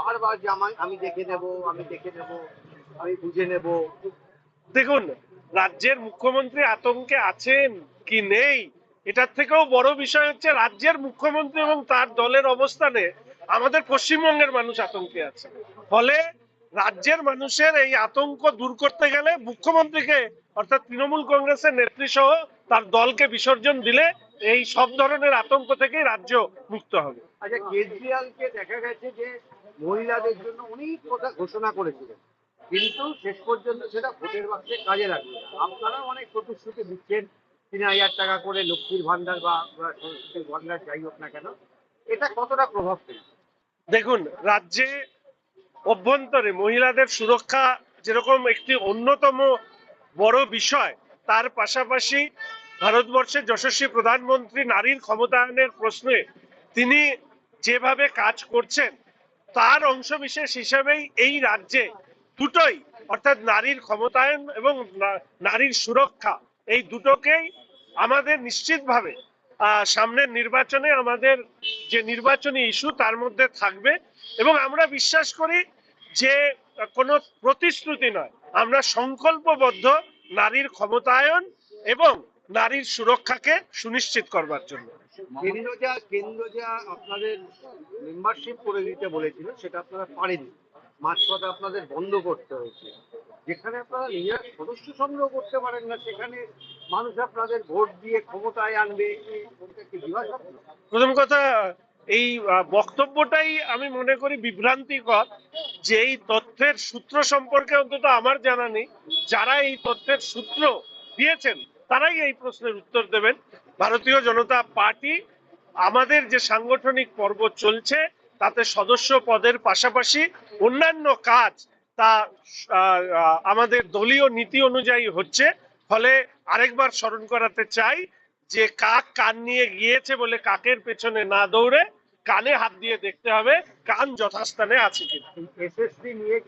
বারবার যে আমি দেখে নেব আমি দেখে নেব আমি বুঝে নেব। দেখুন রাজ্যের মুখ্যমন্ত্রী আতঙ্কে আছেন কি নেই এটার থেকেও বড় বিষয় হচ্ছে রাজ্যের মুখ্যমন্ত্রী এবং তার দলের অবস্থানে আমাদের পশ্চিমবঙ্গের মানুষ আতঙ্কে আছে। ফলে রাজ্যের মানুষের এই আতঙ্ক দূর করতে গেলে মুখ্যমন্ত্রীকে অর্থাৎ তৃণমূল কংগ্রেসের নেত্রী সহ তার দলকে বিসর্জন দিলে এই সব ধরনের আতঙ্ক থেকেই রাজ্য মুক্ত হবে। আচ্ছা কেজরিওয়ালকে দেখা গেছে যে মহিলাদের জন্য অনেক কথা ঘোষণা করেছিলেন কিন্তু শেষ পর্যন্ত সেটা ভোটের বাক্সে কাজে লাগবে। আপনারা অনেক প্রতিশ্রুতি দিচ্ছেন, তিন হাজার টাকা করে লক্ষ্মীর ভান্ডার বা সরস্বতীর ভান্ডার যাই হোক না কেন, এটা কতটা প্রভাব ফেলবে দেখুন, রাজ্যে অভ্যন্তরে মহিলাদের সুরক্ষা যেরকম একটি অন্যতম বড় বিষয়, তার পাশাপাশি ভারতবর্ষের যশস্বী প্রধানমন্ত্রী নারীর ক্ষমতায়নের প্রশ্নে তিনি যেভাবে কাজ করছেন তার অংশবিশেষ হিসেবেই এই রাজ্যে দুটোই, অর্থাৎ নারীর ক্ষমতায়ন এবং নারীর সুরক্ষা, এই দুটোকেই আমাদের নিশ্চিতভাবে সামনের নির্বাচনে আমাদের যে নির্বাচনী ইস্যু তার মধ্যে থাকবে এবং আমরা বিশ্বাস করি যে কোনো প্রতিশ্রুতি নয়। আমরা সংকল্পবদ্ধ নারীর ক্ষমতায়ন এবং নারীর সুরক্ষাকে সুনিশ্চিত করবার জন্য। কেন্দ্র যা কেন্দ্র যা আপনাদের মেম্বারশিপ করে দিতে বলেছিল, সেটা আপনারা মাঝপথে আপনাদের বন্ধ করতে হয়েছে। যেখানে আপনারা সদস্য সংগ্রহ করতে পারেন না, সেখানে মানুষ আপনাদের ভোট দিয়ে ক্ষমতায় আনবে। প্রথম কথা, এই বক্তব্যটাই আমি মনে করি বিভ্রান্তিকর যে এই তথ্যের সূত্র সম্পর্কে অন্তত আমার জানা নেই। যারা এই তথ্যের সূত্র দিয়েছেন তারাই এই প্রশ্নের উত্তর দেবেন। ভারতীয় জনতা পার্টি আমাদের যে সাংগঠনিক পর্ব চলছে, তাতে সদস্য পদের পাশাপাশি অন্যান্য কাজ তা আমাদের দলীয় নীতি অনুযায়ী হচ্ছে। ফলে আরেকবার স্মরণ করাতে চাই যে কাক কান নিয়ে গিয়েছে বলে কাকের পেছনে না দৌড়ে, কানে হাত দিয়ে দেখতে হবে, কান যথাস্থানে আছে কিনা। এসএসসি নিয়ে